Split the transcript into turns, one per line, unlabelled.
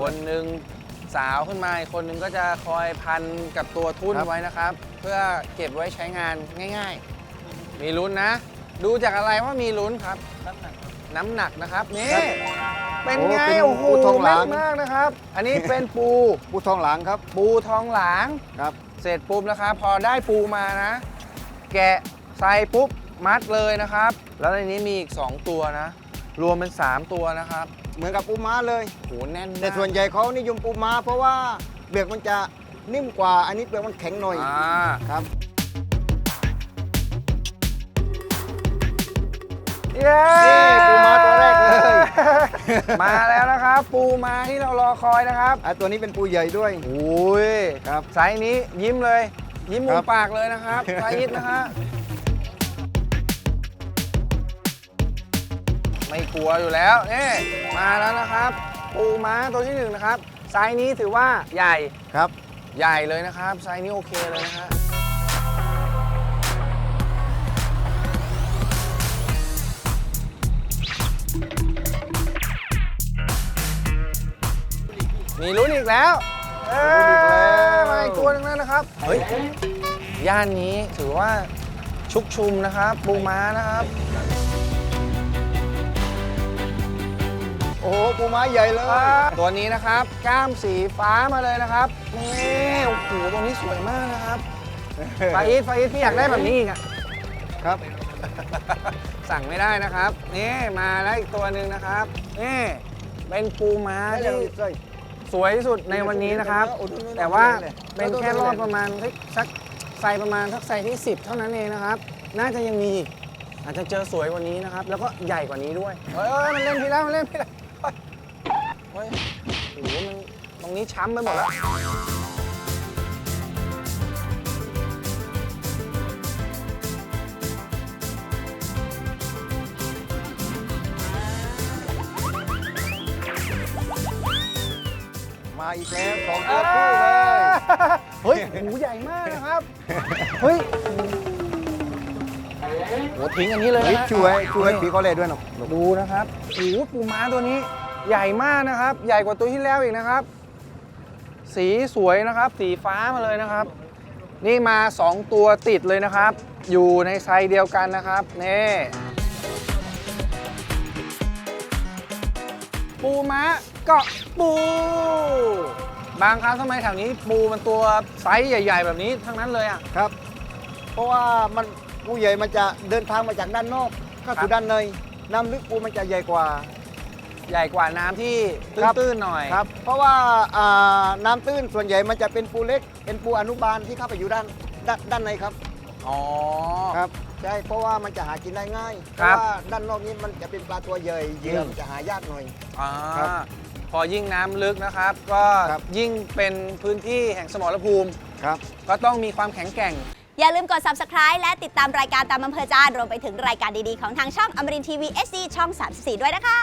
คนหนึ่งสาวขึ้นมาอีกคนหนึ่งก็จะคอยพันกับตัวทุ่น
ครับ
ไว้นะครับ เพื่อเก็บไว้ใช้งานง่าย ๆ มีลุ้นนะ ดูจากอะไรว่ามีลุ้นครับ น้ำหนักนะครับนี่เป็นไง
โอ้เป็น
โอ้โห
ปูทองหลาง
แม่นมากนะครับ อันนี้เป็นปู
ปูทองหลังครับ
ปูทองหลาง
ครับ
เสร็จปุ๊บนะครับ พอได้ปูมานะ แกะใส่ปุ๊บมัดเลยนะครับ แล้วในนี้มีอีก 2 ตัวนะ รวมเป็น 3 ตัวนะครับ
เหมือนกับปูม้าเลย
โหแน่นมาก
แต่ส่วนใหญ่เขานิยมปูม้า เพราะว่าเปลือกมันจะนิ่มกว่า อันนี้เปลือกมันแข็งหน่อย
อ่า
ครับ
เย้
นี่ปูม้าตัวแรกเลย
มาแล้วนะครับ ปูมาที่เรารอคอยนะครับ
อะตัวนี้เป็นปูใหญ่ด้วย
อุ้ย
ครับ
ไซส์นี้ยิ้มเลย ยิ้มมุ
ค
ม
รับ
ปากเลยนะครับไซส์ยิดนะฮะ ไม่กลัวอยู่แล้วนี่มาแล้วนะครับ ปูม้าตัวที่หนึ่งนะครับไซส์นี้ถือว่าใหญ่
ครับ
ใหญ่เลยนะครับไซส์นี้โอเคเลยนะฮะมีลุ้นอีกแล้วเอ้ยมาอีกตัวหนึงแล้วนะครับเฮ้ยย่านนี้ถือว่าชุกชุมนะครับ ปูม้านะครับ
อ้โหปูม้าใหญ่เลย
ตัวนี้นะครับกล้ามสีฟ้ามาเลยนะครับนี่โอ้โหตัวนี้สวยมากนะครับฟาอิสฟาอิสพี่อยากได้แบบนี้อีกอะ
ครับ
สั่งไม่ได้นะครับนี่มาแล้วอีกตัวหนึ่งนะครับนี่เป็นปูม้าที่สวยที่สุดในวันนี้นะครับ แต่ว่าเป็นแค่รอบประมาณสักไซส์ประมาณสักไซส์ที่ 10 เท่านั้นเองนะครับ น่าจะยังมีอีกอาจจะเจอสวยกว่านี้นะครับ แล้วก็ใหญ่กว่านี้ด้วยเฮ้ยเฮ้ยมันเล่นพี่แล้วมันเล่นพี่แล้ว เฮ้ยโอ้โหมันตรงนี้ช้ำไปหมดแล้ว
มาอีกแล้วสองตัวคู่เลย
เฮ้ยหูใหญ่มากนะครับ เฮ้ยโห ทิ้งอันนี้เลย
เฮ้ย
นะ
ช่วยช่วยปีก็เลยด้วยเนาะ
ดูนะครับโอ้โหปูม้าตัวนี้ใหญ่มากนะครับ ใหญ่กว่าตัวที่แล้วอีกนะครับ สีสวยนะครับ สีฟ้ามาเลยนะครับ นี่มา 2 ตัวติดเลยนะครับ อยู่ในไซส์เดียวกันนะครับนี่ปูม้าเกาะปู บางครั้งทำไมแถวนี้ปูมันตัวไซส์ใหญ่ ๆ แบบนี้ทั้งนั้นเลยอะ
ครับ เพราะว่ามัน ปูใหญ่มันจะเดินทางมาจากด้านนอกเข้า
ครั
สู่
บ
ด้านในน้ำลึกปูมันจะใหญ่กว่า
ใหญ่กว่าน้ำที่
ครับ
ตื้นๆหน่อย
ครับ เพราะว่าอ่าน้ำตื้นส่วนใหญ่มันจะเป็นปูเล็ก เป็นปูอนุบาลที่เข้าไปอยู่ด้านด้านด้านในครับ
อ๋อ
ครับใช่เพราะว่ามันจะหากินได้ง่ายเพ
ครั
ราะ
บ
ว่าด้านนอกนี้มันจะเป็นปลาตัวใหญ่เหยื่อ
ม
มันจะหายากหน่อย
อ่า
ครับ
พอยิ่งน้ำลึกนะครับ ก็
ครับ
ยิ่งเป็นพื้นที่แห่งสมรภูมิ
ครับ
ก็ต้องมีความแข็งแกร่ง
อย่าลืมกด subscribe และติดตามรายการตามอำเภอใจารวมไปถึงรายการดีๆ ของทางช่องอมรินทีวี SD ช่อง 34 ด้วยนะคะ